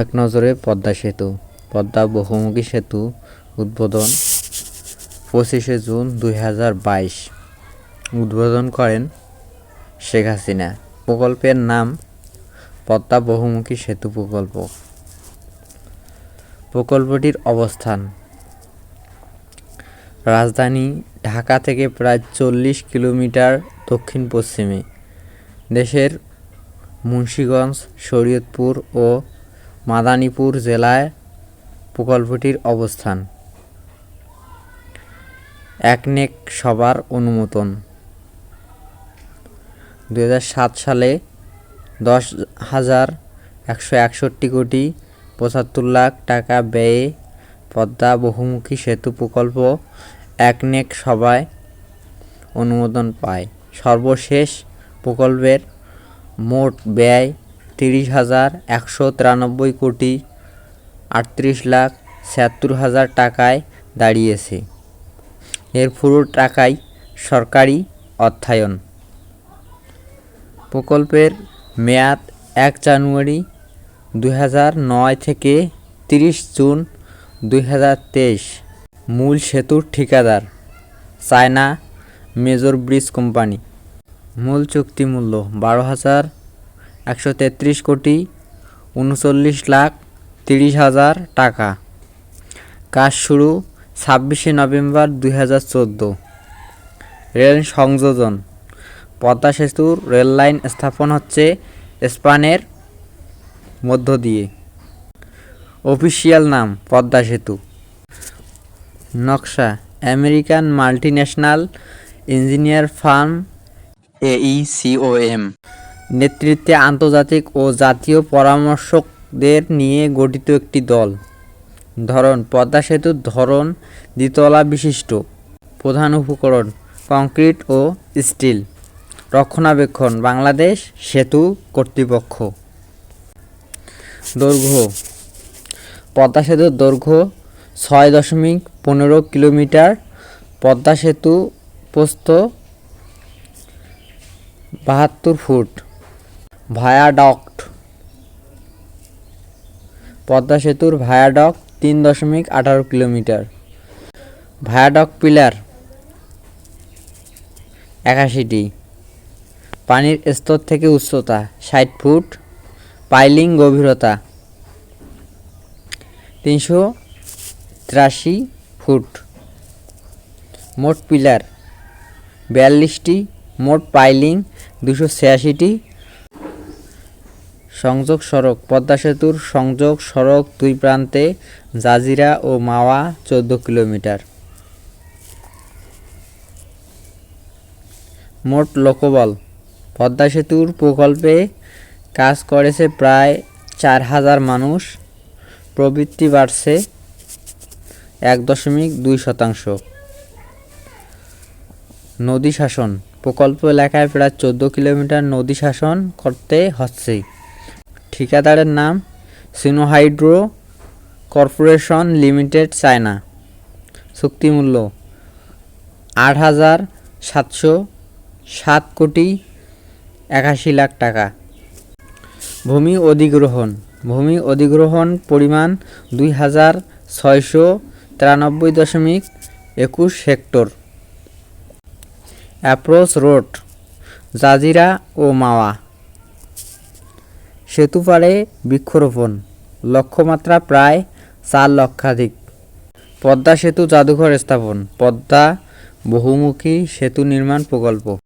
এক নজরে পদ্মা সেতু। পদ্মা বহুমুখী সেতু উদ্বোধন পঁচিশে জুন দুই হাজার বাইশ। উদ্বোধন করেন শেখ হাসিনা। প্রকল্পের নাম পদ্মা বহুমুখী সেতু প্রকল্প। প্রকল্পটির অবস্থান রাজধানী ঢাকা থেকে প্রায় চল্লিশ কিলোমিটার দক্ষিণ পশ্চিমে দেশের মুন্সিগঞ্জ, শরীয়তপুর ও মাদারীপুর জেলায় প্রকল্পটির অবস্থান। একনেক সবার অনুমোদন। দু হাজার সাত সালে দশ হাজার একশো একষট্টি কোটি পঁচাত্তর লাখ টাকা ব্যয়ে পদ্মা বহুমুখী সেতু প্রকল্প একনেক সভায় অনুমোদন পায়। সর্বশেষ প্রকল্পের মোট ব্যয় তিরিশ হাজার একশো তিরানব্বই কোটি আটত্রিশ লাখ ছিয়াত্তর হাজার টাকায় দাঁড়িয়েছে। এর পুরো টাকাই সরকারি অর্থায়ন। প্রকল্পের মেয়াদ এক জানুয়ারি দুই থেকে তিরিশ জুন দু হাজার তেইশ। মূল সেতুর ঠিকাদার চায়না মেজর ব্রিজ কোম্পানি। মূল চুক্তি মূল্য বারো হাজার একশো তেত্রিশ কোটি উনচল্লিশ লাখ তিরিশ হাজার টাকা। কাজ শুরু ছাব্বিশে নভেম্বর দুই হাজার চোদ্দ। রেল সংযোজন। পদ্মা সেতুর রেল লাইন স্থাপন হচ্ছে স্পানের মধ্য দিয়ে। অফিসিয়াল নাম, পদ্মা সেতু। নকশা, American multinational engineer firm AECOM নেতৃত্বে আন্তর্জাতিক ও জাতীয় পরামর্শকদের নিয়ে গঠিত একটি দল। ধরন, পদ্মা সেতুর ধরন দ্বিতলা বিশিষ্ট। প্রধান উপকরণ, কংক্রিট ও স্টিল। রক্ষণাবেক্ষণ, বাংলাদেশ সেতু কর্তৃপক্ষ। দৈর্ঘ্য, পদ্মা সেতুর দৈর্ঘ্য ছয় দশমিক পনেরো কিলোমিটার। পদ্মা সেতু প্রস্থ বাহাত্তর ফুট। ভায়াডক্ট। পদ্মা সেতুর ভায়াডক তিন দশমিক আঠারো কিলোমিটার। ভায়াডক পিলার একাশিটি। পানির স্তর থেকে উচ্চতা ষাট ফুট, পাইলিং গভীরতা তিনশো তিরাশি ফুট। মোট পিলার বিয়াল্লিশটি, মোট পাইলিং দুশো ছিয়াশিটি সংযোগ সড়ক, পদ্মা সেতুর সংযোগ সড়ক দুই প্রান্তে জাজিরা ও মাওয়া চোদ্দ কিলোমিটার। মোট লোকবল, পদ্মা সেতুর প্রকল্পে কাজ করেছে প্রায় চার হাজার মানুষ, প্রবৃত্তি বাড়ছে এক দশমিক দুই শতাংশ। নদী শাসন, প্রকল্প এলাকায় প্রায় চোদ্দ কিলোমিটার নদী শাসন করতে হচ্ছে। ঠিকাদারের নাম সিনোহাইড্রো কর্পোরেশন লিমিটেড, চায়না। চুক্তিমূল্য আট হাজার সাতশো সাত কোটি একাশি লাখ টাকা। ভূমি অধিগ্রহণ। ভূমি অধিগ্রহণ পরিমাণ দুই হাজার ছয়শো তিরানব্বই দশমিক একুশ হেক্টর। অ্যাপ্রোচ রোড, জাজিরা ও মাওয়া। সেতু পাড়ে বৃক্ষরোপণ, লক্ষ্যমাত্রা প্রায় চার লক্ষাধিক। পদ্মা সেতু জাদুঘর স্থাপন, পদ্মা বহুমুখী সেতু নির্মাণ প্রকল্প।